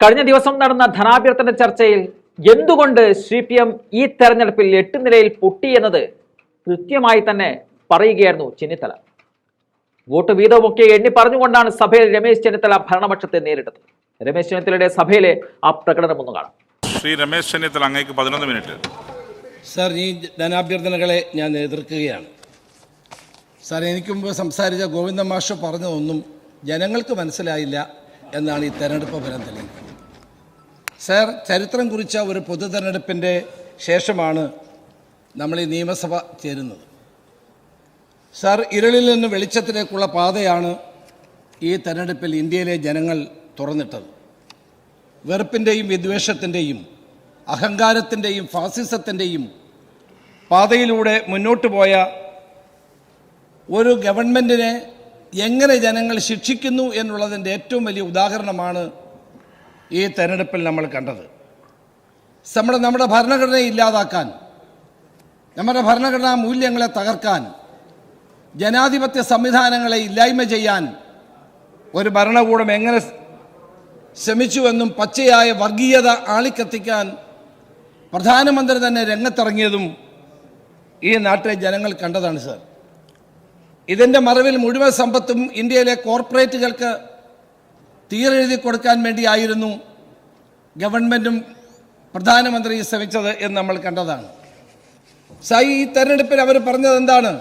കഴിഞ്ഞ ദിവസം നടന്ന ധനാഭ്യർത്ഥന ചർച്ചയിൽ എന്തുകൊണ്ട് സി പി എം ഈ തെരഞ്ഞെടുപ്പിൽ എട്ട് നിലയിൽ പൊട്ടി എന്നത് കൃത്യമായി തന്നെ പറയുകയായിരുന്നു ചെന്നിത്തല. വോട്ട് വീതമൊക്കെ എണ്ണി പറഞ്ഞുകൊണ്ടാണ് സഭയിൽ രമേശ് ചെന്നിത്തല ഭരണപക്ഷത്തെ നേരിട്ടത്. രമേശ് ചെന്നിത്തലയുടെ സഭയിലെ ആ പ്രകടനം ഒന്ന് കാണാം. ശ്രീ രമേശ് ചെന്നിത്തല അങ്ങേക്ക് പതിനൊന്ന് മിനിറ്റ്. സാർ ഈ ധനാഭ്യർത്ഥനകളെ ഞാൻ എതിർക്കുകയാണ്. സാർ എനിക്ക് മുമ്പ് സംസാരിച്ച ഗോവിന്ദ മാഷ് പറഞ്ഞതൊന്നും ജനങ്ങൾക്ക് മനസ്സിലായില്ല എന്നാണ് ഈ തെരഞ്ഞെടുപ്പ് ഫലം തെളിയിക്കുന്നത്. സാർ ചരിത്രം കുറിച്ച ഒരു പൊതു തെരഞ്ഞെടുപ്പിന്റെ ശേഷമാണ് നമ്മൾ ഈ നിയമസഭ ചേരുന്നത്. സർ ഇരുളിൽ നിന്ന് വെളിച്ചത്തിലേക്കുള്ള പാതയാണ് ഈ തെരഞ്ഞെടുപ്പിൽ ഇന്ത്യയിലെ ജനങ്ങൾ തുറന്നിട്ടത്. വെറുപ്പിന്റെയും വിദ്വേഷത്തിന്റെയും അഹങ്കാരത്തിന്റെയും ഫാസിസത്തിന്റെയും പാതയിലൂടെ മുന്നോട്ട് പോയ ഒരു ഗവൺമെന്റിനെ എങ്ങനെ ജനങ്ങൾ ശിക്ഷിക്കുന്നു എന്നുള്ളതിന്റെ ഏറ്റവും വലിയ ഉദാഹരണമാണ് ഈ തെരഞ്ഞെടുപ്പിൽ നമ്മൾ കണ്ടത്. നമ്മൾ നമ്മുടെ ഭരണഘടനയെ ഇല്ലാതാക്കാൻ നമ്മുടെ ഭരണഘടനാ മൂല്യങ്ങളെ തകർക്കാൻ ജനാധിപത്യ സംവിധാനങ്ങളെ ഇല്ലായ്മ ചെയ്യാൻ ഒരു ഭരണകൂടം എങ്ങനെ ശ്രമിച്ചുവെന്നും പച്ചയായ വർഗീയത ആളിക്കത്തിക്കാൻ പ്രധാനമന്ത്രി തന്നെ രംഗത്തിറങ്ങിയതും ഈ നാട്ടിലെ ജനങ്ങൾ കണ്ടതാണ് സർ. ഇതിന്റെ മറവിൽ മുഴുവൻ സമ്പത്തും ഇന്ത്യയിലെ കോർപ്പറേറ്റുകൾക്ക് തീരെഴുതി കൊടുക്കാൻ വേണ്ടിയായിരുന്നു ഗവൺമെന്റും പ്രധാനമന്ത്രിയും ശ്രമിച്ചത് എന്ന് നമ്മൾ കണ്ടതാണ്. സാർ ഈ തെരഞ്ഞെടുപ്പിൽ അവർ പറഞ്ഞത് എന്താണ്?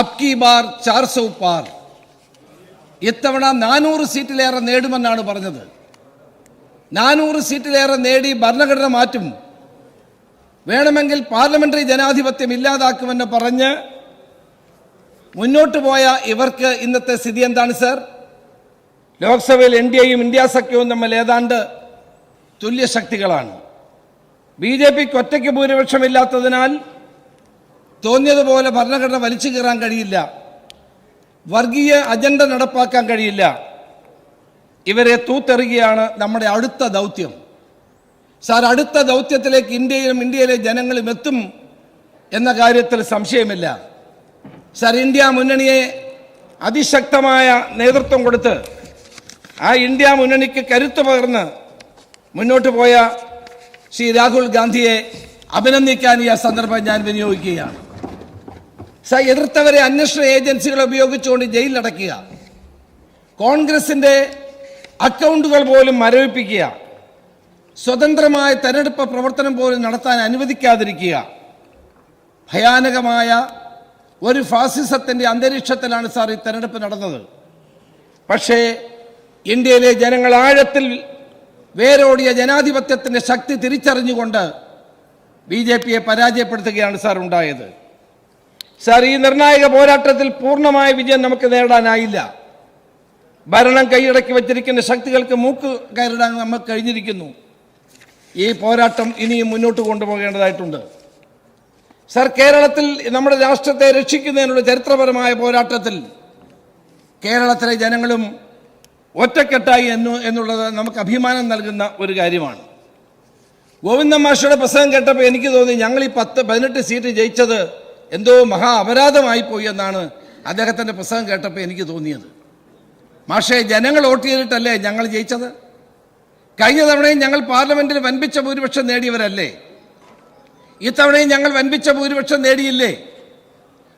അബ്കി ബാർ ചാർ സൗ പാർ. ഇത്തവണ നാനൂറ് സീറ്റിലേറെ നേടുമെന്നാണ് പറഞ്ഞത്. നാനൂറ് സീറ്റിലേറെ നേടി ഭരണഘടന മാറ്റും. വേണമെങ്കിൽ പാർലമെന്ററി ജനാധിപത്യം ഇല്ലാതാക്കുമെന്ന് പറഞ്ഞ് മുന്നോട്ട് പോയ ഇവർക്ക് ഇന്നത്തെ സ്ഥിതി എന്താണ് സർ? ലോക്സഭയിൽ എൻ ഡി എയും ഇന്ത്യ സഖ്യവും തമ്മിൽ ഏതാണ്ട് തുല്യ ശക്തികളാണ് ബി ജെ പിക്ക് ഒറ്റയ്ക്ക് ഭൂരിപക്ഷമില്ലാത്തതിനാൽ തോന്നിയതുപോലെ ഭരണഘടന വലിച്ചു കീറാൻ കഴിയില്ല. വർഗീയ അജണ്ട നടപ്പാക്കാൻ കഴിയില്ല. ഇവരെ തൂത്തെറിയുകയാണ് നമ്മുടെ അടുത്ത ദൗത്യം. സാർ അടുത്ത ദൗത്യത്തിലേക്ക് ഇന്ത്യയിലും ഇന്ത്യയിലെ ജനങ്ങളും എത്തും എന്ന കാര്യത്തിൽ സംശയമില്ല. സാർ ഇന്ത്യ മുന്നണിയെ അതിശക്തമായ നേതൃത്വം കൊടുത്ത് ആ ഇന്ത്യ മുന്നണിക്ക് കരുത്തു പകർന്ന് മുന്നോട്ട് പോയ ശ്രീ രാഹുൽ ഗാന്ധിയെ അഭിനന്ദിക്കാൻ ഈ സന്ദർഭം ഞാൻ വിനിയോഗിക്കുകയാണ്. സ എതിർത്തവരെ അന്വേഷണ ഏജൻസികളെ ഉപയോഗിച്ചുകൊണ്ട് ജയിലിലടക്കുക കോൺഗ്രസിന്റെ അക്കൗണ്ടുകൾ പോലും മരവിപ്പിക്കുക. സ്വതന്ത്രമായ തെരഞ്ഞെടുപ്പ് പ്രവർത്തനം പോലും നടത്താൻ അനുവദിക്കാതിരിക്കുക. ഭയാനകമായ ഒരു ഫാസിസത്തിന്റെ അന്തരീക്ഷത്തിലാണ് സാർ ഈ തെരഞ്ഞെടുപ്പ് നടന്നത്. പക്ഷേ ഇന്ത്യയിലെ ജനങ്ങൾ ആഴത്തിൽ വേരോടിയ ജനാധിപത്യത്തിന്റെ ശക്തി തിരിച്ചറിഞ്ഞുകൊണ്ട് ബി ജെ പിയെ പരാജയപ്പെടുത്തുകയാണ് സാർ ഉണ്ടായത്. സാർ ഈ നിർണായക പോരാട്ടത്തിൽ പൂർണമായ വിജയം നമുക്ക് നേടാനായില്ല. ഭരണം കൈയടക്കി വച്ചിരിക്കുന്ന ശക്തികൾക്ക് മൂക്ക് കയറിടാൻ നമുക്ക് കഴിഞ്ഞിരിക്കുന്നു. ഈ പോരാട്ടം ഇനിയും മുന്നോട്ട് കൊണ്ടുപോകേണ്ടതായിട്ടുണ്ട്. സർ കേരളത്തിൽ നമ്മുടെ രാഷ്ട്രത്തെ രക്ഷിക്കുന്നതിനുള്ള ചരിത്രപരമായ പോരാട്ടത്തിൽ കേരളത്തിലെ ജനങ്ങളും ഒറ്റക്കെട്ടായി എന്നു എന്നുള്ളത് നമുക്ക് അഭിമാനം നൽകുന്ന ഒരു കാര്യമാണ്. ഗോവിന്ദ മാഷയുടെ പ്രസംഗം കേട്ടപ്പോൾ എനിക്ക് തോന്നി ഞങ്ങൾ ഈ പത്ത് പതിനെട്ട് സീറ്റ് ജയിച്ചത് എന്തോ മഹാ അപരാധമായി പോയി എന്നാണ് അദ്ദേഹത്തിന്റെ പ്രസംഗം കേട്ടപ്പോൾ എനിക്ക് തോന്നിയത്. മാഷെ ജനങ്ങൾ വോട്ട് ചെയ്തിട്ടല്ലേ ഞങ്ങൾ ജയിച്ചത്? കഴിഞ്ഞ തവണയും ഞങ്ങൾ പാർലമെന്റിൽ വൻപിച്ച ഭൂരിപക്ഷം നേടിയവരല്ലേ? ഇത്തവണയും ഞങ്ങൾ വൻപിച്ച ഭൂരിപക്ഷം നേടിയില്ലേ?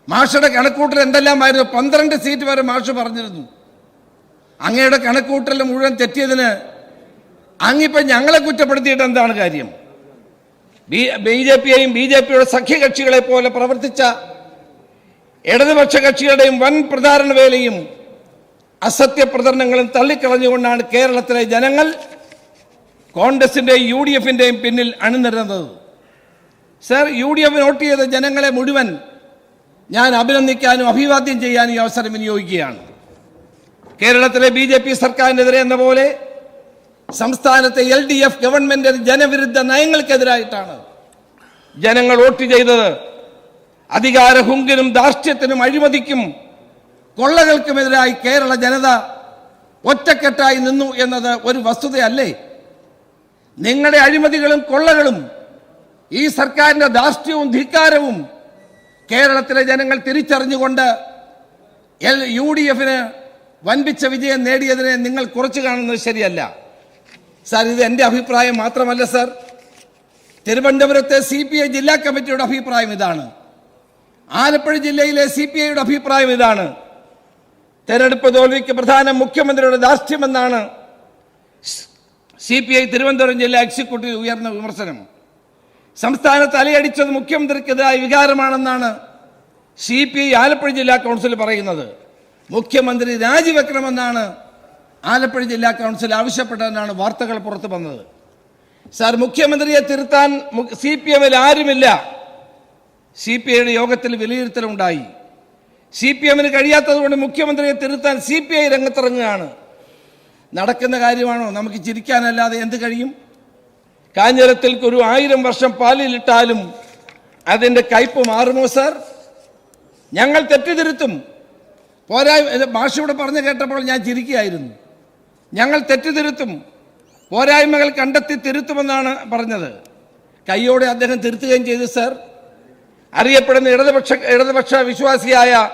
മാഷയുടെ കണക്കൂട്ടൽ എന്തെല്ലാമായിരുന്നു? പന്ത്രണ്ട് സീറ്റ് വരെ മാഷ് പറഞ്ഞിരുന്നു. അങ്ങയുടെ കണക്കൂട്ടൽ മുഴുവൻ തെറ്റിയതിന് അങ്ങിപ്പം ഞങ്ങളെ കുറ്റപ്പെടുത്തിയിട്ട് എന്താണ് കാര്യം? ബി ബി ജെ പിയെയും ബി ജെ പിയുടെ സഖ്യകക്ഷികളെ പോലെ പ്രവർത്തിച്ച ഇടതുപക്ഷ കക്ഷികളുടെയും വൻ പ്രചാരണ വേലയും അസത്യ പ്രചരണങ്ങളും തള്ളിക്കളഞ്ഞുകൊണ്ടാണ് കേരളത്തിലെ ജനങ്ങൾ കോൺഗ്രസിന്റെയും യു ഡി എഫിന്റെയും പിന്നിൽ അണിനിരുന്നത്. Sir U D F vote ചെയ്ത ജനങ്ങളെ മുഴുവൻ ഞാൻ അഭിനന്ദിക്കാനും അഭിവാദ്യം ചെയ്യാനും അവസരം വിനിയോഗിക്കുകയാണ്. കേരളത്തിലെ ബി ജെ പി സർക്കാരിനെതിരെ എന്ന പോലെ സംസ്ഥാനത്തെ എൽ ഡി എഫ് ഗവൺമെന്റ് ജനവിരുദ്ധ നയങ്ങൾക്കെതിരായിട്ടാണ് ജനങ്ങൾ വോട്ട് ചെയ്തത്. അധികാര ഹുങ്കിനും ധാർഷ്ട്യത്തിനും അഴിമതിക്കും കൊള്ളകൾക്കുമെതിരായി കേരള ജനത ഒറ്റക്കെട്ടായി നിന്നു എന്നത് ഒരു വസ്തുതയല്ലേ? നിങ്ങളുടെ അഴിമതികളും കൊള്ളകളും ഈ സർക്കാരിന്റെ ധാർഷ്ട്യവും ധിക്കാരവും കേരളത്തിലെ ജനങ്ങൾ തിരിച്ചറിഞ്ഞുകൊണ്ട് എൽ യു ഡി എഫിന് വൻപിച്ച വിജയം നേടിയതിനെ നിങ്ങൾ കുറച്ചു കാണുന്നത് ശരിയല്ല. സാർ ഇത് എന്റെ അഭിപ്രായം മാത്രമല്ല സാർ. തിരുവനന്തപുരത്തെ സി പി ഐ ജില്ലാ കമ്മിറ്റിയുടെ അഭിപ്രായം ഇതാണ്. ആലപ്പുഴ ജില്ലയിലെ സി പി ഐയുടെ അഭിപ്രായം ഇതാണ്. തെരഞ്ഞെടുപ്പ് തോൽവിക്ക് പ്രധാന മുഖ്യമന്ത്രിയുടെ ദാർഷ്ട്യമെന്നാണ് സി പി ഐ തിരുവനന്തപുരം ജില്ലാ എക്സിക്യൂട്ടീവ് ഉയർന്ന വിമർശനം. സംസ്ഥാനത്ത് അലയടിച്ചത് മുഖ്യമന്ത്രിക്കെതിരായ വികാരമാണെന്നാണ് സി പി ഐ ആലപ്പുഴ ജില്ലാ കൗൺസിൽ പറയുന്നത്. മുഖ്യമന്ത്രി രാജിവെക്കണമെന്നാണ് ആലപ്പുഴ ജില്ലാ കൗൺസിൽ ആവശ്യപ്പെട്ടതെന്നാണ് വാർത്തകൾ പുറത്തു വന്നത്. സാർ മുഖ്യമന്ത്രിയെ തിരുത്താൻ സി പി എമ്മിൽ ആരുമില്ല. സി പി ഐയുടെ യോഗത്തിൽ വിലയിരുത്തലുണ്ടായി. സി പി എമ്മിന് കഴിയാത്തതുകൊണ്ട് മുഖ്യമന്ത്രിയെ തിരുത്താൻ സി പി ഐ രംഗത്തിറങ്ങുകയാണ്. നടക്കുന്ന കാര്യമാണോ? നമുക്ക് ചിരിക്കാനല്ലാതെ എന്ത് കഴിയും? കാഞ്ഞിരത്തിൽ ഒരു ആയിരം വർഷം പാലിലിട്ടാലും അതിന്റെ കയ്പ് മാറുമോ സാർ? ഞങ്ങൾ തെറ്റിതിരുത്തും. പോരായ്മ ഭാഷ ഇവിടെ പറഞ്ഞു കേട്ടപ്പോൾ ഞാൻ ചിരിക്കുകയായിരുന്നു. ഞങ്ങൾ തെറ്റുതിരുത്തും. പോരായ്മകൾ കണ്ടെത്തി തിരുത്തുമെന്നാണ് പറഞ്ഞത്. കയ്യോടെ അദ്ദേഹം തിരുത്തുകയും ചെയ്തു സർ. അറിയപ്പെടുന്ന ഇടതുപക്ഷ ഇടതുപക്ഷ വിശ്വാസിയായ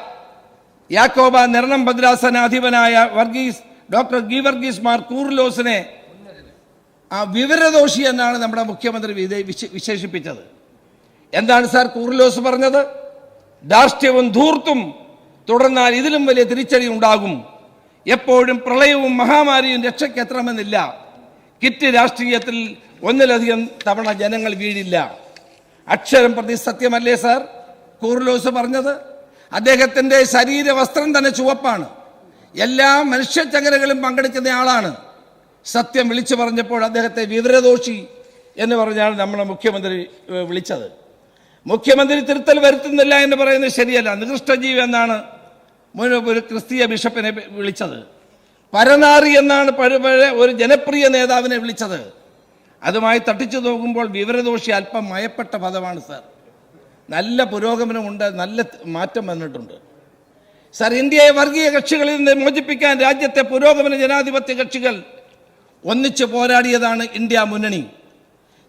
യാക്കോബ നിരണം ഭദ്രാസനാധിപനായ വർഗീസ് ഡോക്ടർ ഗി വർഗീസ് മാർ കൂർലോസിനെ ആ വിവരദോഷി എന്നാണ് നമ്മുടെ മുഖ്യമന്ത്രി വിശേഷിപ്പിച്ചത്. എന്താണ് സാർ കൂർലോസ് പറഞ്ഞത്? ധാർഷ്ട്യവും ധൂർത്തും തുടർന്നാൽ ഇതിലും വലിയ തിരിച്ചടി ഉണ്ടാകും. എപ്പോഴും പ്രളയവും മഹാമാരിയും രക്ഷയ്ക്ക് എത്തണമെന്നില്ല കിറ്റ് രാഷ്ട്രീയത്തിൽ ഒന്നിലധികം തവണ ജനങ്ങൾ വീഴില്ല. അക്ഷരം പ്രതി സത്യമല്ലേ സാർ? കൂർലോസ് പറഞ്ഞത്? അദ്ദേഹത്തിന്റെ ശരീര വസ്ത്രം തന്നെ ചുവപ്പാണ്. എല്ലാ മനുഷ്യചങ്ങലകളും പങ്കെടുക്കുന്ന ആളാണ്. സത്യം വിളിച്ചു പറഞ്ഞപ്പോൾ അദ്ദേഹത്തെ വിവരദോഷി എന്ന് പറഞ്ഞാണ് നമ്മളെ മുഖ്യമന്ത്രി വിളിച്ചത്. മുഖ്യമന്ത്രി തിരുത്തൽ വരുത്തുന്നില്ല എന്ന് പറയുന്നത് ശരിയല്ല. നികൃഷ്ടജീവി എന്നാണ് ഒരു ക്രിസ്തീയ ബിഷപ്പിനെ വിളിച്ചത്. പരനാറി എന്നാണ് പഴ- പഴയ ഒരു ജനപ്രിയ നേതാവിനെ വിളിച്ചത്. അതുമായി തട്ടിച്ചു നോക്കുമ്പോൾ വിവരദോഷി അല്പം മയപ്പെട്ട പദമാണ് സാർ. നല്ല പുരോഗമനമുണ്ട് നല്ല മാറ്റം വന്നിട്ടുണ്ട്. സാർ ഇന്ത്യയെ വർഗീയ കക്ഷികളിൽ നിന്ന് മോചിപ്പിക്കാൻ രാജ്യത്തെ പുരോഗമന ജനാധിപത്യ കക്ഷികൾ ഒന്നിച്ച് പോരാടിയതാണ് ഇന്ത്യ മുന്നണി.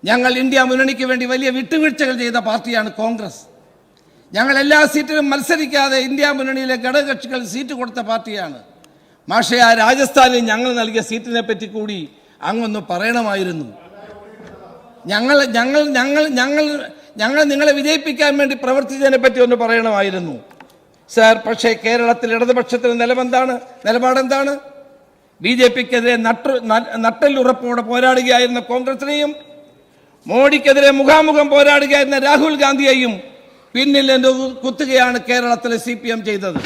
ഞങ്ങൾ ഇന്ത്യ മുന്നണിക്ക് വേണ്ടി വലിയ വിട്ടുവീഴ്ചകൾ ചെയ്ത പാർട്ടിയാണ് കോൺഗ്രസ്. ഞങ്ങൾ എല്ലാ സീറ്റിലും മത്സരിക്കാതെ ഇന്ത്യ മുന്നണിയിലെ ഘടകകക്ഷികൾ സീറ്റ് കൊടുത്ത പാർട്ടിയാണ്. പക്ഷേ ആ രാജസ്ഥാനിൽ ഞങ്ങൾ നൽകിയ സീറ്റിനെ പറ്റി കൂടി അങ്ങൊന്ന് പറയണമായിരുന്നു. ഞങ്ങൾ ഞങ്ങൾ ഞങ്ങൾ ഞങ്ങൾ ഞങ്ങൾ നിങ്ങളെ വിജയിപ്പിക്കാൻ വേണ്ടി പ്രവർത്തിച്ചതിനെ പറ്റി ഒന്ന് പറയണമായിരുന്നു. സാർ പക്ഷേ കേരളത്തിൽ ഇടതുപക്ഷത്തിന് നിലമെന്താണ്? നിലപാടെന്താണ്? ബി ജെ പിക്കെതിരെ നട്ടു നട്ടല്ലുറപ്പോടെ പോരാടുകയായിരുന്ന കോൺഗ്രസിനെയും മോഡിക്കെതിരെ മുഖാമുഖം പോരാടുകയായിരുന്ന രാഹുൽ ഗാന്ധിയെയും പിന്നിൽ നിന്ന് കുത്തുകയാണ് കേരളത്തിലെ സി പി എം ചെയ്തത്.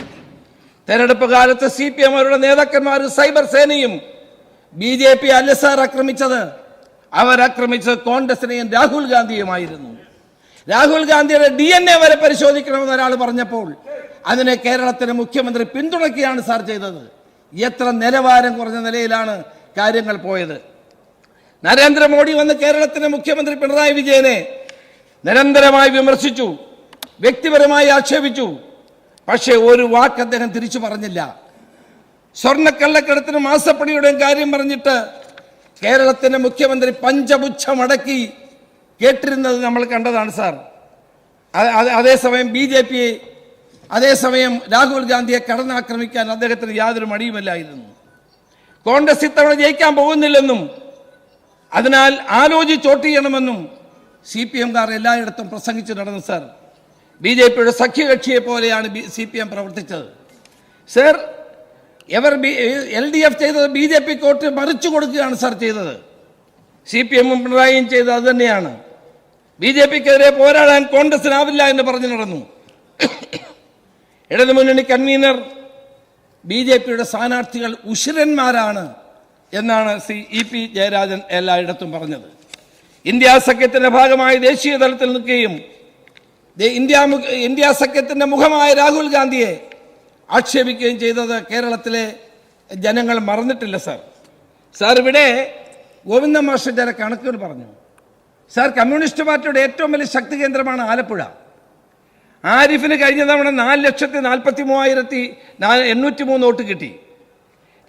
തെരഞ്ഞെടുപ്പ് കാലത്ത് സി പി എം അവരുടെ നേതാക്കന്മാർ സൈബർ സേനയും ബി ജെ പി അല്ല സാർ ആക്രമിച്ചത്. അവരാക്രമിച്ചത് കോൺഗ്രസിനെയും രാഹുൽ ഗാന്ധിയുമായിരുന്നു. രാഹുൽ ഗാന്ധിയുടെ ഡി എൻ എ വരെ പരിശോധിക്കണമെന്ന് ഒരാൾ പറഞ്ഞപ്പോൾ അതിനെ കേരളത്തിലെ മുഖ്യമന്ത്രി പിന്തുണയ്ക്കുകയാണ് സാർ ചെയ്തത്. എത്ര നിലവാരം കുറഞ്ഞ നിലയിലാണ് കാര്യങ്ങൾ പോയത്. നരേന്ദ്രമോദി വന്ന് കേരളത്തിലെ മുഖ്യമന്ത്രി പിണറായി വിജയനെ നിരന്തരമായി വിമർശിച്ചു. വ്യക്തിപരമായി ആക്ഷേപിച്ചു. പക്ഷേ ഒരു വാക്ക് അദ്ദേഹം തിരിച്ചു പറഞ്ഞില്ല. സ്വർണക്കള്ളക്കടത്തിന് മാസപ്പണിയുടെയും കാര്യം പറഞ്ഞിട്ട് കേരളത്തിന്റെ മുഖ്യമന്ത്രി പഞ്ചപുച്ഛമടക്കി കേട്ടിരുന്നത് നമ്മൾ കണ്ടതാണ് സാർ. അതേസമയം ബി ജെ പി അതേസമയം രാഹുൽ ഗാന്ധിയെ കടന്നാക്രമിക്കാൻ അദ്ദേഹത്തിന് യാതൊരു മടിയുമില്ലായിരുന്നു. കോൺഗ്രസ് ഇത്തവണ ജയിക്കാൻ പോകുന്നില്ലെന്നും അതിനാൽ ആലോചിച്ചോട്ട് ചെയ്യണമെന്നും സി പി എംകാർ എല്ലായിടത്തും പ്രസംഗിച്ചു നടന്നു സാർ. ബി ജെ പിയുടെ സഖ്യകക്ഷിയെ പോലെയാണ് ബി സി പി എം പ്രവർത്തിച്ചത്. Sir ever B L D F ചെയ്തത് ബി ജെ പി കോട്ട് മറിച്ചു കൊടുക്കുകയാണ് സർ ചെയ്തത്. സി പി എമ്മും പിണറായിയും ചെയ്തത് അത് തന്നെയാണ്. ബി ജെ പിക്കെതിരെ പോരാടാൻ കോൺഗ്രസിനാവില്ല എന്ന് പറഞ്ഞു നടന്നു. ഇടതുമുന്നണി കൺവീനർ ബി ജെ പിയുടെ സ്ഥാനാർത്ഥികൾ ഉശിരന്മാരാണ് എന്നാണ് സി ഇ പി ജയരാജൻ എല്ലായിടത്തും പറഞ്ഞത്. ഇന്ത്യ സഖ്യത്തിന്റെ ഭാഗമായി ദേശീയ തലത്തിൽ നിൽക്കുകയും ഇന്ത്യ ഇന്ത്യ സഖ്യത്തിന്റെ മുഖമായ രാഹുൽ ഗാന്ധിയെ ആക്ഷേപിക്കുകയും ചെയ്തത് കേരളത്തിലെ ജനങ്ങൾ മറന്നിട്ടില്ല സാർ. സാർ ഇവിടെ ഗോവിന്ദ മാസ്റ്റർ ചില കണക്കുകൾ പറഞ്ഞു. സാർ കമ്മ്യൂണിസ്റ്റ് പാർട്ടിയുടെ ഏറ്റവും വലിയ ശക്തി കേന്ദ്രമാണ് ആലപ്പുഴ. ആരിഫിന് കഴിഞ്ഞ തവണ നാല് ലക്ഷത്തി നാൽപ്പത്തി മൂവായിരത്തി എണ്ണൂറ്റി മൂന്ന് വോട്ട് കിട്ടി.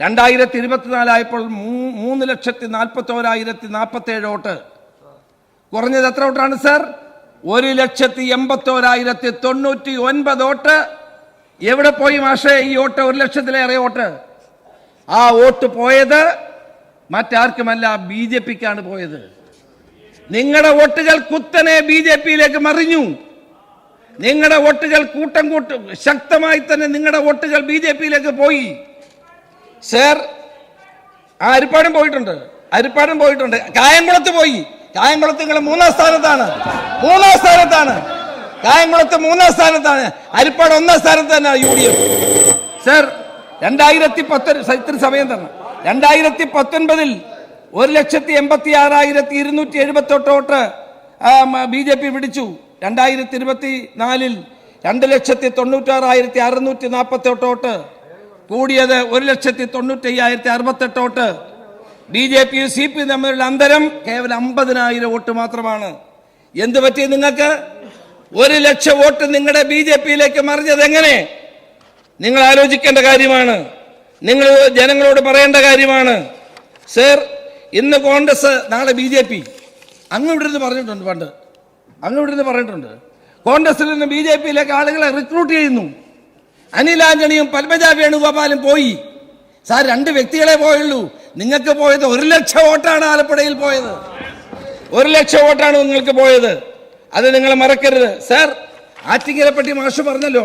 രണ്ടായിരത്തി ഇരുപത്തിനാലായപ്പോൾ മൂന്ന് ലക്ഷത്തി നാൽപ്പത്തോരായിരത്തി നാൽപ്പത്തേഴ് വോട്ട്. കുറഞ്ഞത് എത്ര വോട്ടാണ് സാർ? ഒരു ലക്ഷത്തി എൺപത്തോരായിരത്തി തൊണ്ണൂറ്റി ഒൻപത് വോട്ട്. എവിടെ പോയി മാഷേ ഈ വോട്ട്? ഒരു ലക്ഷത്തിലേറെ വോട്ട്. ആ വോട്ട് പോയത് മറ്റാർക്കുമല്ല ബി ജെ പിക്കാണ് പോയത്. നിങ്ങളുടെ വോട്ടുകൾ കുത്തനെ ബി ജെ പിയിലേക്ക് മറിഞ്ഞു. നിങ്ങളുടെ വോട്ടുകൾ കൂട്ടം കൂട്ടം ശക്തമായി തന്നെ നിങ്ങളുടെ വോട്ടുകൾ ബി ജെ പിയിലേക്ക് പോയി. സർ ആ അരിപ്പാടും പോയിട്ടുണ്ട്. അരിപ്പാടും പോയിട്ടുണ്ട്. കായംകുളത്ത് പോയി. കായംകുളത്ത് നിങ്ങൾ മൂന്നാം സ്ഥാനത്താണ്. മൂന്നാം സ്ഥാനത്താണ്. കായംകുളത്ത് മൂന്നാം സ്ഥാനത്താണ്. അരിപ്പാട് ഒന്നാം സ്ഥാനത്ത് തന്നെ യു ഡി എഫ് സർ രണ്ടായിരത്തി പത്തൊ ഇത്ര സമയം തന്നെ രണ്ടായിരത്തി പത്തൊൻപതിൽ ഒരു ലക്ഷത്തി എൺപത്തി ആറായിരത്തി ഇരുന്നൂറ്റി എഴുപത്തെട്ട് വോട്ട് ബി ജെ പി പിടിച്ചു. രണ്ടായിരത്തി ഇരുപത്തി നാലിൽ രണ്ട് ലക്ഷത്തി തൊണ്ണൂറ്റാറായിരത്തി അറുന്നൂറ്റി നാൽപ്പത്തി എട്ട് വോട്ട്. കൂടിയത് ഒരു ലക്ഷത്തി തൊണ്ണൂറ്റി അയ്യായിരത്തി അറുപത്തെട്ട് വോട്ട്. ബി ജെ പിയും സി പി തമ്മിലുള്ള അന്തരം കേവലം അമ്പതിനായിരം വോട്ട് മാത്രമാണ്. എന്ത് പറ്റി നിങ്ങൾക്ക്? ഒരു ലക്ഷം വോട്ട് നിങ്ങളുടെ ബി ജെ പിയിലേക്ക് മറിഞ്ഞത് എങ്ങനെ? നിങ്ങൾ ആലോചിക്കേണ്ട കാര്യമാണ്. നിങ്ങൾ ജനങ്ങളോട് പറയേണ്ട കാര്യമാണ്. സർ ഇന്ന് കോൺഗ്രസ് നാളെ ബി ജെ പി. അങ്ങ് ഇവിടെ നിന്ന് പറഞ്ഞിട്ടുണ്ട് പണ്ട്. അങ്ങ് ഇവിടെ നിന്ന് പറഞ്ഞിട്ടുണ്ട്. കോൺഗ്രസിൽ നിന്ന് ബി ജെ പിയിലേക്ക് ആളുകളെ റിക്രൂട്ട് ചെയ്യുന്നു. അനിൽ ആന്റണിയും പത്മജ വേണുഗോപാലും പോയി. സാർ രണ്ട് വ്യക്തികളെ പോയുള്ളൂ. നിങ്ങൾക്ക് പോയത് ഒരു ലക്ഷം വോട്ടാണ് ആലപ്പുഴയിൽ പോയത്. ഒരു ലക്ഷം വോട്ടാണ് നിങ്ങൾക്ക് പോയത്. അത് നിങ്ങൾ മറക്കരുത്. സാർ ആറ്റിങ്ങലെ പറ്റി മാഷ് പറഞ്ഞല്ലോ.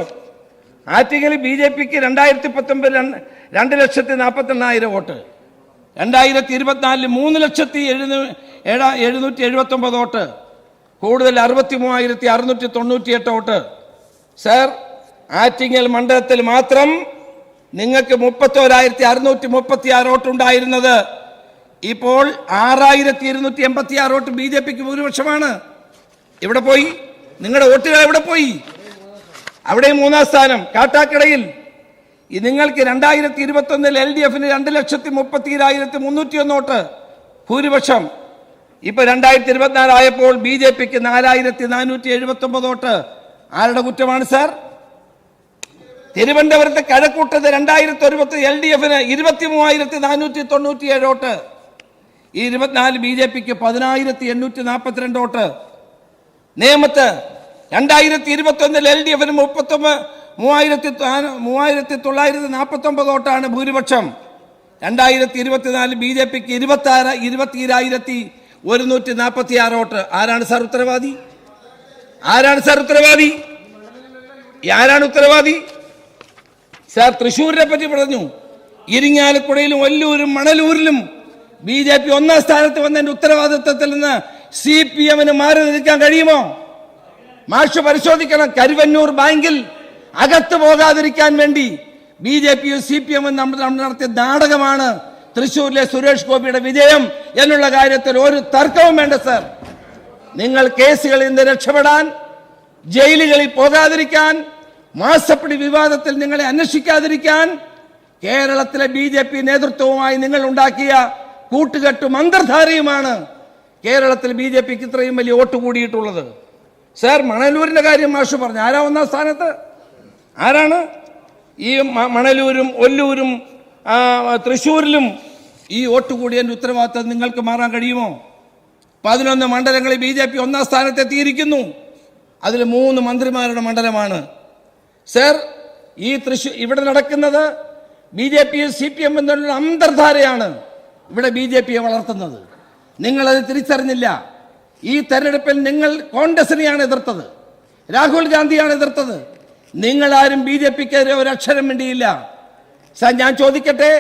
ആറ്റിങ്ങൽ ബി ജെ പിക്ക് രണ്ടായിരത്തി പത്തൊമ്പത് രണ്ട് ലക്ഷത്തി നാൽപ്പത്തെണ്ണായിരം വോട്ട്. രണ്ടായിരത്തി ഇരുപത്തിനാലിൽ മൂന്ന് ലക്ഷത്തി എഴുന്നൂ ഏഴാ എഴുന്നൂറ്റി എഴുപത്തി ഒമ്പത് വോട്ട്. കൂടുതൽ അറുപത്തി മൂവായിരത്തി അറുന്നൂറ്റി തൊണ്ണൂറ്റി എട്ട് വോട്ട്. സാർ ആറ്റിങ്ങൽ മണ്ഡലത്തിൽ മാത്രം നിങ്ങൾക്ക് മുപ്പത്തോരായിരത്തി അറുന്നൂറ്റി മുപ്പത്തി ആറ് വോട്ട് ഉണ്ടായിരുന്നത് ഇപ്പോൾ ആറായിരത്തി ഇരുന്നൂറ്റി എൺപത്തി ആറ് വോട്ട് ബി ജെ പിക്ക് ഭൂരിപക്ഷമാണ്. ഇവിടെ പോയി? നിങ്ങളുടെ വോട്ടുകൾ എവിടെ പോയി? അവിടെ മൂന്നാം സ്ഥാനം കാട്ടാക്കടയിൽ. നിങ്ങൾക്ക് രണ്ടായിരത്തി ഇരുപത്തി ഒന്നിൽ എൽ ഡി എഫിന് രണ്ട് ലക്ഷത്തി മുപ്പത്തിരായിരത്തി മുന്നൂറ്റി ഒന്ന് വോട്ട് ഭൂരിപക്ഷം. ഇപ്പൊ രണ്ടായിരത്തി ഇരുപത്തിനാലായപ്പോൾ ബി ജെ പിക്ക് നാലായിരത്തി നാനൂറ്റി എഴുപത്തി ഒമ്പത് വോട്ട്. ആരുടെ കുറ്റമാണ് സാർ? തിരുവനന്തപുരത്ത് കഴക്കൂട്ടത് രണ്ടായിരത്തി ഒരുപത്തി എൽ ഡി എഫിന് ഇരുപത്തി മൂവായിരത്തി നാനൂറ്റി തൊണ്ണൂറ്റി ഏഴ് വോട്ട്. ഈ ഇരുപത്തിനാല് ബി ജെ പിക്ക് പതിനായിരത്തി എണ്ണൂറ്റി നാൽപ്പത്തിരണ്ട് വോട്ട്. നേമത്ത് രണ്ടായിരത്തി ഇരുപത്തി ഒന്നിൽ എൽ ഡി എഫിന് മുപ്പത്തൊമ്പത് മൂവായിരത്തി മൂവായിരത്തി തൊള്ളായിരത്തി നാൽപ്പത്തി ഒമ്പത് വോട്ടാണ് ഭൂരിപക്ഷം. രണ്ടായിരത്തി ഇരുപത്തിനാല് ബി ജെ പിക്ക് ഇരുപത്തി ആറ് ഇരുപത്തിരായിരത്തി ഒരുന്നൂറ്റി നാൽപ്പത്തി ആറ് വോട്ട്. ആരാണ് സാർ ഉത്തരവാദി? ആരാണ് സാർ ഉത്തരവാദി? ആരാണ് ഉത്തരവാദി? സാർ തൃശ്ശൂരിനെ പറ്റി പറഞ്ഞു. ഇരിങ്ങാലക്കുടയിലും വല്ലൂരും മണലൂരിലും ബി ജെ പി ഒന്നാം സ്ഥാനത്ത് വന്നതിന്റെ ഉത്തരവാദിത്വത്തിൽ നിന്ന് സി പി എമ്മിന് മാറി നിൽക്കാൻ കഴിയുമോ? മാഷ് പരിശോധിക്കണം. കരുവന്നൂർ ബാങ്കിൽ അകത്ത് പോകാതിരിക്കാൻ വേണ്ടി ബി ജെ പിയും സി പി എമ്മും നമ്മൾ നടത്തിയ നാടകമാണ് തൃശ്ശൂരിലെ സുരേഷ് ഗോപിയുടെ വിജയം എന്നുള്ള കാര്യത്തിൽ ഒരു തർക്കവും വേണ്ട സർ. നിങ്ങൾ കേസുകളിൽ നിന്ന് രക്ഷപ്പെടാൻ ജയിലുകളിൽ പോകാതിരിക്കാൻ മാസപ്പടി വിവാദത്തിൽ നിങ്ങളെ അന്വേഷിക്കാതിരിക്കാൻ കേരളത്തിലെ ബി ജെ പി നേതൃത്വവുമായി നിങ്ങൾ ഉണ്ടാക്കിയ കൂട്ടുകെട്ടും അന്തർധാരയുമാണ് കേരളത്തിൽ ബി ജെ പിക്ക് ഇത്രയും വലിയ വോട്ട് കൂടിയിട്ടുള്ളത്. സർ മണലൂരിന്റെ കാര്യം മാഷ് പറഞ്ഞു. ആരാ ഒന്നാം സ്ഥാനത്ത്? ആരാണ്? ഈ മണലൂരും ഒല്ലൂരും തൃശ്ശൂരിലും ഈ വോട്ട് കൂടിയതിന്റെ ഉത്തരവാദിത്തം നിങ്ങൾക്ക് മാറാൻ കഴിയുമോ? പതിനൊന്ന് മണ്ഡലങ്ങളിൽ ബി ജെ പി ഒന്നാം സ്ഥാനത്തെത്തിയിരിക്കുന്നു. അതിൽ മൂന്ന് മന്ത്രിമാരുടെ മണ്ഡലമാണ്. സർ ഈ തൃശ്ശൂർ ഇവിടെ നടക്കുന്നത് ബി ജെ പിയും സി പി എം എന്നുള്ള അന്തർധാരയാണ് ഇവിടെ ബി ജെ പിയെ വളർത്തുന്നത്. നിങ്ങളത് തിരിച്ചറിഞ്ഞില്ല. ഈ തെരഞ്ഞെടുപ്പിൽ നിങ്ങൾ കോൺഗ്രസിനെയാണ് എതിർത്തത്. രാഹുൽ ഗാന്ധിയാണ് എതിർത്തത്. നിങ്ങളാരും ബി ജെ പിക്കെതിരെ ഒരു അക്ഷരം വേണ്ടിയില്ല സാർ ഞാൻ ചോദിക്കട്ടെ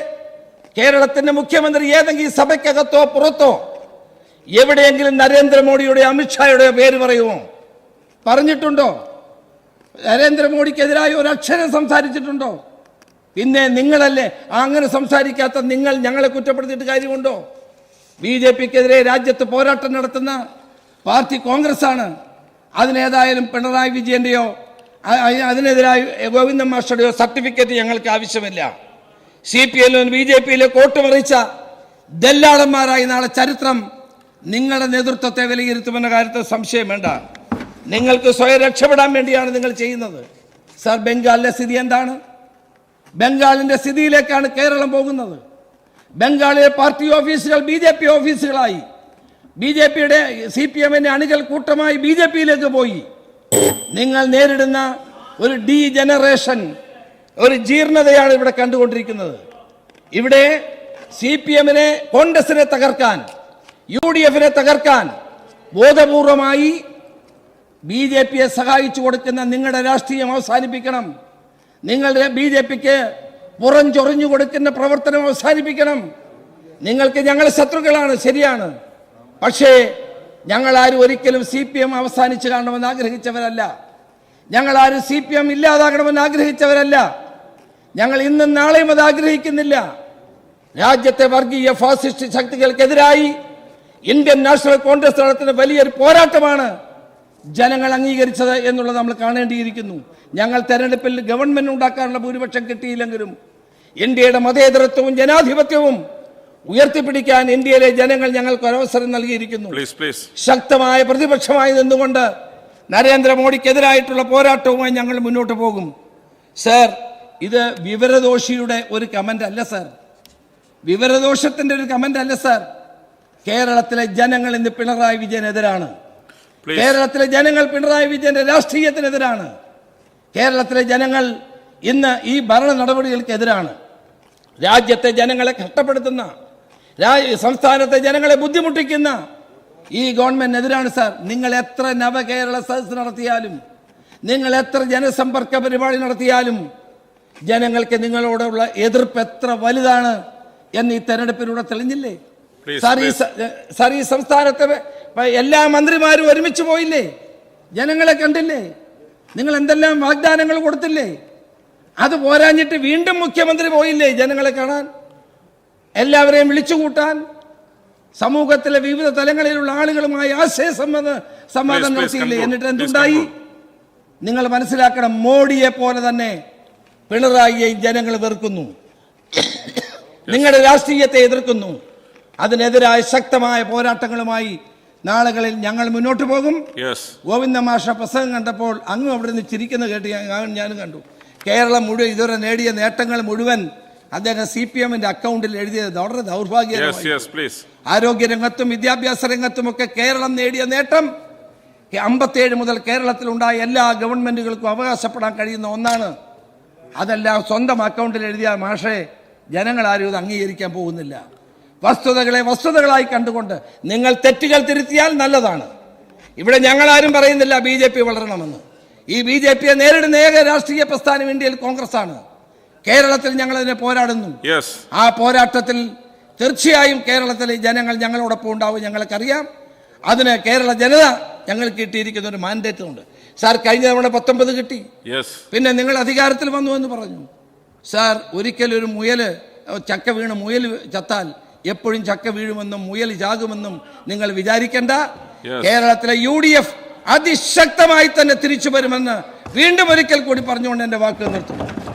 കേരളത്തിന്റെ മുഖ്യമന്ത്രി ഏതെങ്കിലും സഭയ്ക്കകത്തോ പുറത്തോ എവിടെയെങ്കിലും നരേന്ദ്രമോദിയുടെ അമിത്ഷായുടെ പേര് പറയുമോ? പറഞ്ഞിട്ടുണ്ടോ? നരേന്ദ്രമോദിക്കെതിരായ ഒരു അക്ഷരം സംസാരിച്ചിട്ടുണ്ടോ? പിന്നെ നിങ്ങളല്ലേ അങ്ങനെ സംസാരിക്കാത്ത നിങ്ങൾ ഞങ്ങളെ കുറ്റപ്പെടുത്തിയിട്ട് കാര്യമുണ്ടോ? ബി ജെ പിക്കെതിരെ രാജ്യത്ത് പോരാട്ടം നടത്തുന്ന പാർട്ടി കോൺഗ്രസ് ആണ് അതിനേതായാലും പിണറായി അ- അതിനെതിരായി ഗോവിന്ദൻ മാസ്റ്ററുടെയോ സർട്ടിഫിക്കറ്റ് ഞങ്ങൾക്ക് ആവശ്യമില്ല. സി പി എല്ലും ബി ജെ പിയിലെ കോട്ടുമറിച്ച ദല്ലാളന്മാരായി നാളെ ചരിത്രം നിങ്ങളുടെ നേതൃത്വത്തെ വിലയിരുത്തുമെന്ന കാര്യത്തിൽ സംശയം വേണ്ട. നിങ്ങൾക്ക് സ്വയം രക്ഷപ്പെടാൻ വേണ്ടിയാണ് നിങ്ങൾ ചെയ്യുന്നത്. സർ ബംഗാളിലെ സ്ഥിതി എന്താണ്? ബംഗാളിന്റെ സ്ഥിതിയിലേക്കാണ് കേരളം പോകുന്നത്. ബംഗാളിലെ പാർട്ടി ഓഫീസുകൾ ബി ജെ പി ഓഫീസുകളായി. ബി ജെ പിയുടെ സി പി എമ്മിന്റെ അണികൾ കൂട്ടമായി ബി ജെ പിയിലേക്ക് പോയി. നിങ്ങൾ നേരിടുന്ന ഒരു ഡി ജനറേഷൻ ഒരു ജീർണതയാണ് ഇവിടെ കണ്ടുകൊണ്ടിരിക്കുന്നത്. ഇവിടെ സി പി എമ്മിനെ കോൺഗ്രസിനെ തകർക്കാൻ യു ഡി എഫിനെ തകർക്കാൻ ബോധപൂർവമായി ബി ജെ പിയെ സഹായിച്ചു കൊടുക്കുന്ന നിങ്ങളുടെ രാഷ്ട്രീയം അവസാനിപ്പിക്കണം. നിങ്ങളുടെ ബി ജെ പിക്ക് പുറഞ്ചൊറിഞ്ഞു കൊടുക്കുന്ന പ്രവർത്തനം അവസാനിപ്പിക്കണം. നിങ്ങൾക്ക് ഞങ്ങൾ ശത്രുക്കളാണ് ശരിയാണ്. പക്ഷേ ഞങ്ങൾ ആരും ഒരിക്കലും സി പി എം അവസാനിച്ചു കാണണമെന്ന് ആഗ്രഹിച്ചവരല്ല. ഞങ്ങൾ ആരും സി പി എം ഇല്ലാതാകണമെന്ന് ആഗ്രഹിച്ചവരല്ല. ഞങ്ങൾ ഇന്നും നാളെയും അത് ആഗ്രഹിക്കുന്നില്ല. രാജ്യത്തെ വർഗീയ ഫാസിസ്റ്റ് ശക്തികൾക്കെതിരായി ഇന്ത്യൻ നാഷണൽ കോൺഗ്രസ് നടത്തുന്ന വലിയൊരു പോരാട്ടമാണ് ജനങ്ങൾ അംഗീകരിച്ചത് എന്നുള്ളത് നമ്മൾ കാണേണ്ടിയിരിക്കുന്നു. ഞങ്ങൾ തെരഞ്ഞെടുപ്പിൽ ഗവൺമെന്റ് ഉണ്ടാക്കാനുള്ള ഭൂരിപക്ഷം കിട്ടിയില്ലെങ്കിലും ഇന്ത്യയുടെ മതേതരത്വവും ജനാധിപത്യവും ഉയർത്തിപ്പിടിക്കാൻ ഇന്ത്യയിലെ ജനങ്ങൾ ഞങ്ങൾക്ക് ഒരവസരം നൽകിയിരിക്കുന്നു. ശക്തമായ പ്രതിപക്ഷമായി നിന്നുകൊണ്ട് നരേന്ദ്രമോദിക്കെതിരായിട്ടുള്ള പോരാട്ടവുമായി ഞങ്ങൾ മുന്നോട്ട് പോകും. സർ ഇത് വിവരദോഷിയുടെ ഒരു കമന്റ് അല്ല സർ. വിവരദോഷത്തിന്റെ ഒരു കമന്റ് അല്ല സർ. കേരളത്തിലെ ജനങ്ങൾ ഇന്ന് പിണറായി വിജയനെതിരാണ്. കേരളത്തിലെ ജനങ്ങൾ പിണറായി വിജയന്റെ രാഷ്ട്രീയത്തിനെതിരാണ്. കേരളത്തിലെ ജനങ്ങൾ ഇന്ന് ഈ ഭരണ നടപടികൾക്കെതിരാണ്. രാജ്യത്തെ ജനങ്ങളെ കഷ്ടപ്പെടുത്തുന്ന സംസ്ഥാനത്തെ ജനങ്ങളെ ബുദ്ധിമുട്ടിക്കുന്ന ഈ ഗവൺമെന്റിനെതിരാണ് സാർ. നിങ്ങൾ എത്ര നവകേരള സദസ് നടത്തിയാലും നിങ്ങൾ എത്ര ജനസമ്പർക്ക പരിപാടി നടത്തിയാലും ജനങ്ങൾക്ക് നിങ്ങളോടുള്ള എതിർപ്പ് എത്ര വലുതാണ് എന്ന് ഈ തെരഞ്ഞെടുപ്പിലൂടെ തെളിഞ്ഞില്ലേ? സാർ ഈ സ- സാർ ഈ സംസ്ഥാനത്തെ എല്ലാ മന്ത്രിമാരും ഒരുമിച്ച് പോയില്ലേ? ജനങ്ങളെ കണ്ടില്ലേ? നിങ്ങൾ എന്തെല്ലാം വാഗ്ദാനങ്ങൾ കൊടുത്തില്ലേ? അത് പോരാഞ്ഞിട്ട് വീണ്ടും മുഖ്യമന്ത്രി പോയില്ലേ ജനങ്ങളെ കാണാൻ? എല്ലാവരെയും വിളിച്ചുകൂട്ടാൻ സമൂഹത്തിലെ വിവിധ തലങ്ങളിലുള്ള ആളുകളുമായി ആശയ സംബന്ധ സംവാദം നടത്തിയില്ലേ? എന്നിട്ട് എന്തുണ്ടായി? നിങ്ങൾ മനസ്സിലാക്കണം മോഡിയെ പോലെ തന്നെ പിണറായിയെ ജനങ്ങൾ വെറുക്കുന്നു. നിങ്ങളുടെ രാഷ്ട്രീയത്തെ എതിർക്കുന്നു. അതിനെതിരായ ശക്തമായ പോരാട്ടങ്ങളുമായി നാളുകളിൽ ഞങ്ങൾ മുന്നോട്ട് പോകും. ഗോവിന്ദ മാഷ പ്രസംഗം കണ്ടപ്പോൾ അങ്ങ് അവിടെ നിന്ന് ചിരിക്കുന്ന കേട്ട് ഞാൻ ഞാനും കണ്ടു. കേരളം മുഴുവൻ ഇതുവരെ നേടിയ നേട്ടങ്ങൾ മുഴുവൻ അദ്ദേഹം സി പി എമ്മിന്റെ അക്കൗണ്ടിൽ എഴുതിയത് വളരെ പ്ലീസ് ആരോഗ്യ രംഗത്തും വിദ്യാഭ്യാസ രംഗത്തും ഒക്കെ കേരളം നേടിയ നേട്ടം. അമ്പത്തേഴ് മുതൽ കേരളത്തിൽ കേരളത്തിലുണ്ടായ എല്ലാ ഗവൺമെന്റുകൾക്കും അവകാശപ്പെടാൻ കഴിയുന്ന ഒന്നാണ്. അതെല്ലാം സ്വന്തം അക്കൗണ്ടിൽ എഴുതിയ മാഷെ ജനങ്ങൾ ആരും ഇത് അംഗീകരിക്കാൻ പോകുന്നില്ല. വസ്തുതകളെ വസ്തുതകളായി കണ്ടുകൊണ്ട് നിങ്ങൾ തെറ്റുകൾ തിരുത്തിയാൽ നല്ലതാണ്. ഇവിടെ ഞങ്ങൾ ആരും പറയുന്നില്ല ബി ജെ പി വളരണമെന്ന്. ഈ ബി ജെ പിയെ നേരിടുന്ന ഏക രാഷ്ട്രീയ പ്രസ്ഥാനം ഇന്ത്യയിൽ കോൺഗ്രസ് ആണ് കേരളത്തിൽ ഞങ്ങൾ അതിനെ പോരാടുന്നു ആ പോരാട്ടത്തിൽ തീർച്ചയായും കേരളത്തിലെ ജനങ്ങൾ ഞങ്ങളോടൊപ്പം ഉണ്ടാവും ഞങ്ങൾക്കറിയാം. അതിന് കേരള ജനത ഞങ്ങൾ കിട്ടിയിരിക്കുന്ന ഒരു മാൻഡേറ്റ് ഉണ്ട് സാർ കഴിഞ്ഞ തവണ പത്തൊമ്പത് കിട്ടി. പിന്നെ നിങ്ങൾ അധികാരത്തിൽ വന്നു എന്ന് പറഞ്ഞു. സാർ ഒരിക്കലും ഒരു മുയൽ ചക്ക വീണ് മുയൽ ചത്താൽ എപ്പോഴും ചക്ക വീഴുമെന്നും മുയൽ ചാകുമെന്നും നിങ്ങൾ വിചാരിക്കേണ്ട. കേരളത്തിലെ യു ഡി എഫ് അതിശക്തമായി തന്നെ തിരിച്ചു വരുമെന്ന് വീണ്ടും ഒരിക്കൽ കൂടി പറഞ്ഞുകൊണ്ട് എന്റെ വാക്ക് നിർത്തുന്നു